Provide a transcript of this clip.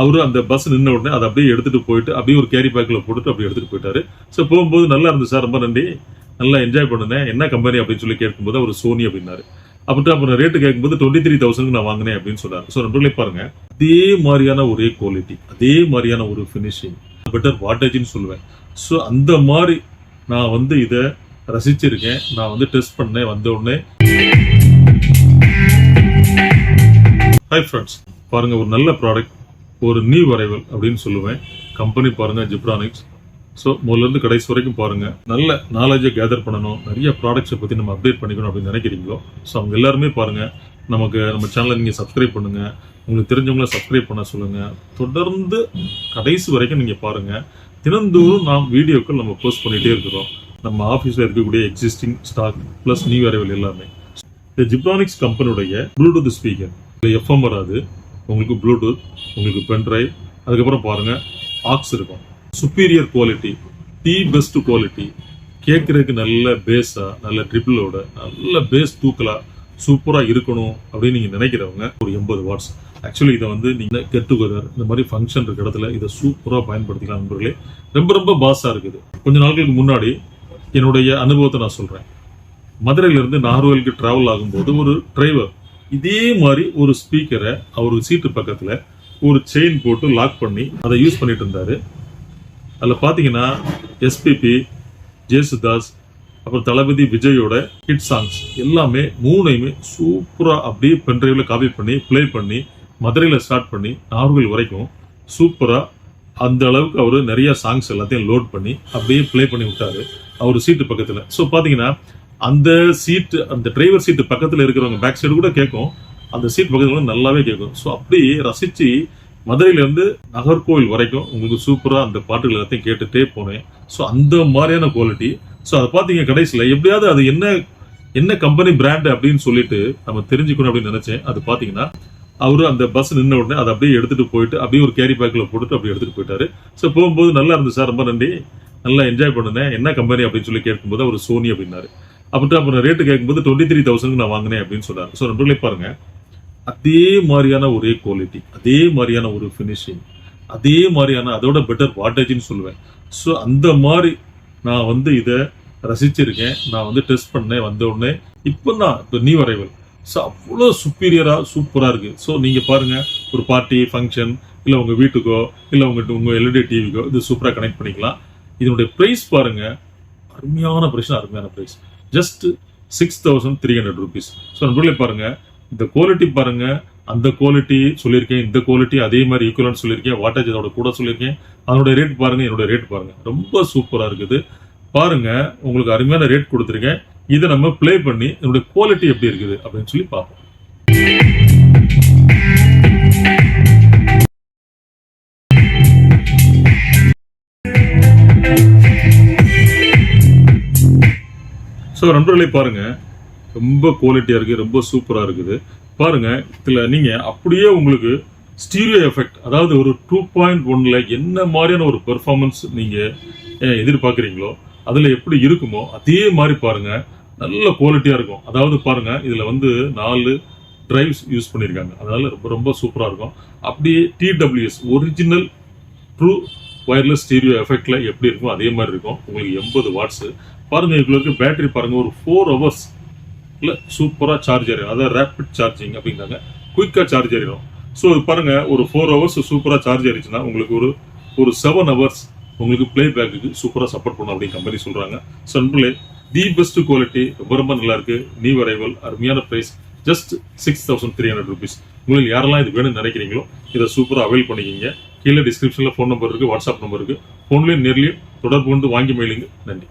அவரு அந்த பஸ் நின்ன உடனே அதை அப்படியே எடுத்துட்டு போயிட்டு அப்படியே ஒரு கேரி பேக்கில் போட்டுட்டு அப்படியே எடுத்துகிட்டு போயிட்டாரு. ஸோ போகும்போது நல்லா இருந்துச்சு சார் ரொம்ப நன்றி. நல்லா என்ஜாய் பண்ணுனேன். என்ன கம்பெனி அப்படின்னு சொல்லி கேட்கும்போது அவர் சோனி அப்படின்னாரு. அப்படி அப்புறம் ரேட்டு கேட்கும்போது டுவெண்ட்டி த்ரீ தௌசண்ட் நான் வாங்கினேன் அப்படின்னு சொன்னார். ஸோ நண்பர்களே பாருங்க அதே மாதிரியான ஒரே குவாலிட்டி அதே மாதிரியான ஒரு ஃபினிஷிங் பெட்டர் வாட்டேஜ்னு சொல்லுவேன். ஸோ அந்த மாதிரி நான் வந்து இதை ரசிச்சிருக்கேன். நான் வந்து டெஸ்ட் பண்ணேன் வந்த உடனே. ஹாய் ஃப்ரெண்ட்ஸ் பாருங்க ஒரு நல்ல ப்ராடக்ட் ஒரு நியூ வரைவல் அப்படின்னு சொல்லுவேன். கம்பெனி பாருங்க ஜிப்ரானிக்ஸ் ஸோ முதல்ல கடைசி வரைக்கும் பாருங்க. நல்ல நாலேஜை கேதர் பண்ணணும். நிறைய ப்ராடக்ட்ஸை பற்றி நம்ம அப்டேட் பண்ணிக்கணும் அப்படின்னு நினைக்கிறீங்களோ? ஸோ அவங்க எல்லாருமே பாருங்க. நமக்கு நம்ம சேனலை நீங்கள் சப்ஸ்கிரைப் பண்ணுங்க. உங்களுக்கு தெரிஞ்சவங்கள சப்ஸ்கிரைப் பண்ண சொல்லுங்க. தொடர்ந்து கடைசி வரைக்கும் நீங்கள் பாருங்க. தினந்தோறும் நாம் வீடியோக்கள் நம்ம போஸ்ட் பண்ணிகிட்டே இருக்கிறோம். நம்ம ஆஃபீஸில் இருக்கக்கூடிய existing stock plus new arrival எல்லாமே. இந்த ஜிப்ரானிக்ஸ் கம்பெனியுடைய ப்ளூடூத் ஸ்பீக்கர் எஃப்எம் வராது. உங்களுக்கு ப்ளூடூத் உங்களுக்கு பென்ட்ரைவ் அதுக்கப்புறம் பாருங்கள் ஆக்ஸ் இருக்கும். Superior quality the best quality கேட்குறதுக்கு நல்ல பேஸாக நல்ல ட்ரிபிளோட நல்ல பேஸ் தூக்கலாக சூப்பராக இருக்கணும் அப்படின்னு நீங்கள் நினைக்கிறவங்க ஒரு எண்பது வாட்ஸ் ஆக்சுவலி இதை வந்து நீங்கள் கெட் டுகெதர் இந்த மாதிரி ஃபங்க்ஷன் இருக்க இடத்துல இதை சூப்பராக பயன்படுத்திக்கலாம் நண்பர்களே. ரொம்ப ரொம்ப பாஸாக இருக்குது. கொஞ்ச நாட்களுக்கு முன்னாடி என்னுடைய அனுபவத்தை நான் சொல்கிறேன் மதுரையிலேருந்து நாகர்கோவிலுக்கு ஆகும்போது ஒரு டிரைவர் இதே மாதிரி ஒரு ஸ்பீக்கரை அவர் சீட்டு பக்கத்தில் ஒரு செயின் போட்டு லாக் பண்ணி அதை யூஸ் பண்ணிட்டு இருந்தாரு. அதில் பார்த்தீங்கன்னா எஸ்பிபி ஜேசுதாஸ் அப்புறம் தளபதி விஜயோட ஹிட் சாங்ஸ் எல்லாமே மூணையுமே சூப்பராக அப்படியே பென்ட்ரைவில் காப்பி பண்ணி ப்ளே பண்ணி மதுரையில் ஸ்டார்ட் பண்ணி நாகர்கோவில் வரைக்கும் சூப்பராக அந்த அளவுக்கு அவர் நிறைய சாங்ஸ் எல்லாத்தையும் லோட் பண்ணி அப்படியே ப்ளே பண்ணி விட்டார். அவர் சீட்டு பக்கத்தில். ஸோ பார்த்தீங்கன்னா அந்த சீட்டு அந்த டிரைவர் சீட்டு பக்கத்தில் இருக்கிறவங்க பேக் சைடு கூட கேட்கும் அந்த சீட் பக்கத்தில் நல்லாவே கேட்கும் ஸோ அப்படி ரசிச்சு மதுரையிலேருந்து நகர்கோவில் வரைக்கும் உங்களுக்கு சூப்பராக அந்த பாட்டுகள் எல்லாத்தையும் கேட்டுகிட்டே போனேன். ஸோ அந்த மாதிரியான குவாலிட்டி ஸோ அதை பார்த்தீங்க கடைசியில் எப்படியாவது அது என்ன என்ன கம்பெனி பிராண்ட் அப்படின்னு சொல்லிட்டு நம்ம தெரிஞ்சுக்கணும் அப்படின்னு நினச்சேன். அது பார்த்தீங்கன்னா அவரு அந்த பஸ் நின்ன உடனே அதை அப்படியே எடுத்துட்டு போயிட்டு அப்படியே ஒரு கேரி பேக்கில் போட்டுட்டு அப்படியே எடுத்துட்டு போயிட்டாரு. ஸோ போகும்போது நல்லா இருந்துச்சு சார் ரொம்ப நன்றி. நல்லா என்ஜாய் பண்ணுனேன். என்ன கம்பெனி அப்படின்னு சொல்லி கேட்கும்போது அவர் சோனி அப்படின்னாரு. அப்படின்ட்டு அப்புறம் ரேட்டு கேட்கும்போது டுவெண்ட்டி த்ரீ தௌசண்ட் நான் வாங்கினேன் அப்படின்னு சொன்னார் ஸோ நண்பர்களே பாருங்க. அதே மாதிரியான ஒரே குவாலிட்டி அதே மாதிரியான ஒரு ஃபினிஷிங் அதே மாதிரியான அதோட பெட்டர் வாட்டேஜ்னு சொல்லுவேன். ஸோ அந்த மாதிரி நான் வந்து இதை ரசிச்சிருக்கேன். நான் வந்து டெஸ்ட் பண்ணேன் வந்த உடனே. இப்போ தான் இப்போ நியூ அரைவல் ஸோ அவ்வளோ சுப்பீரியராக சூப்பராக இருக்கு. ஸோ நீங்கள் பாருங்க ஒரு பார்ட்டி ஃபங்க்ஷன் இல்லை உங்கள் வீட்டுக்கோ இல்லை உங்கள் உங்கள் எல்இடி டிவிக்கோ இது சூப்பராக கனெக்ட் பண்ணிக்கலாம். இதனுடைய ப்ரைஸ் பாருங்க அருமையான ப்ரைஸ் அருமையான price just six thousand three hundred rupees so நண்பர்களே பாருங்கள் இந்த குவாலிட்டி பாருங்கள் அந்த குவாலிட்டி சொல்லியிருக்கேன் இந்த குவாலிட்டி அதே மாதிரி ஈக்குவலன்ட் சொல்லியிருக்கேன் வாட்டேஜ் அதோட கூட சொல்லியிருக்கேன். அதனுடைய ரேட் பாருங்கள் என்னோட ரேட் பாருங்கள் ரொம்ப சூப்பராக இருக்குது. பாருங்க உங்களுக்கு அருமையான ரேட் கொடுத்துருக்கேன். இதை நம்ம ப்ளே பண்ணி என்னோட குவாலிட்டி எப்படி இருக்குது அப்படின்னு சொல்லி பார்ப்போம். ஸோ நண்பர்களே பாருங்க. ரொம்ப குவாலிட்டியாக இருக்குது ரொம்ப சூப்பராக இருக்குது. பாருங்க இதில் நீங்கள் அப்படியே உங்களுக்கு ஸ்டீரியோ எஃபெக்ட் அதாவது ஒரு டூ பாயிண்ட் ஒன்ல என்ன மாதிரியான ஒரு பெர்ஃபார்மன்ஸ் நீங்கள் எதிர்பார்க்குறீங்களோ அதில் எப்படி இருக்குமோ அதே மாதிரி பாருங்க. நல்ல குவாலிட்டியாக இருக்கும். அதாவது பாருங்க இதில் வந்து நாலு டிரைவ்ஸ் யூஸ் பண்ணியிருக்காங்க. அதனால ரொம்ப ரொம்ப சூப்பராக இருக்கும். அப்படியே TWS original true wireless stereo எஃபெக்டில் எப்படி இருக்கும் அதே மாதிரி இருக்கும். உங்களுக்கு எண்பது வாட்ஸு பாருங்கள் இதுக்குள்ள இருக்க பேட்டரி பாருங்கள் ஒரு ஃபோர் ஹவர்ஸ் இல்லை சூப்பராக சார்ஜ் ஆயிரும். அதாவது ரேப்பிட் சார்ஜிங் அப்படிங்கிறாங்க குயிக்காக சார்ஜ் ஆயிரும். ஸோ இது பாருங்கள் ஒரு ஃபோர் ஹவர்ஸ் சூப்பராக சார்ஜ் ஆயிருச்சுன்னா உங்களுக்கு ஒரு ஒரு செவன் ஹவர்ஸ் உங்களுக்கு ப்ளே பேக்குக்கு சூப்பராக சப்போர்ட் பண்ணும் அப்படின்னு கம்பெனி சொல்கிறாங்க சன்பிளே தி பெஸ்ட் குவாலிட்டி ரொம்ப ரொம்ப நல்லா இருக்கு. நியூ அரைவல் அருமையான price just six thousand three hundred rupees உங்களுக்கு யாரெல்லாம் இது வேணும்னு நினைக்கிறீங்களோ இதை சூப்பராக அவைல் பண்ணிக்கிங்க. கீழே டிஸ்கிரிப்ஷன்ல ஃபோன் நம்பர் இருக்குது வாட்ஸ்அப் நம்பர் இருக்குது ஃபோன்லயும் நேர்லயும் தொடர்பு கொண்டு வாங்கி மயிலுங்க நன்றி.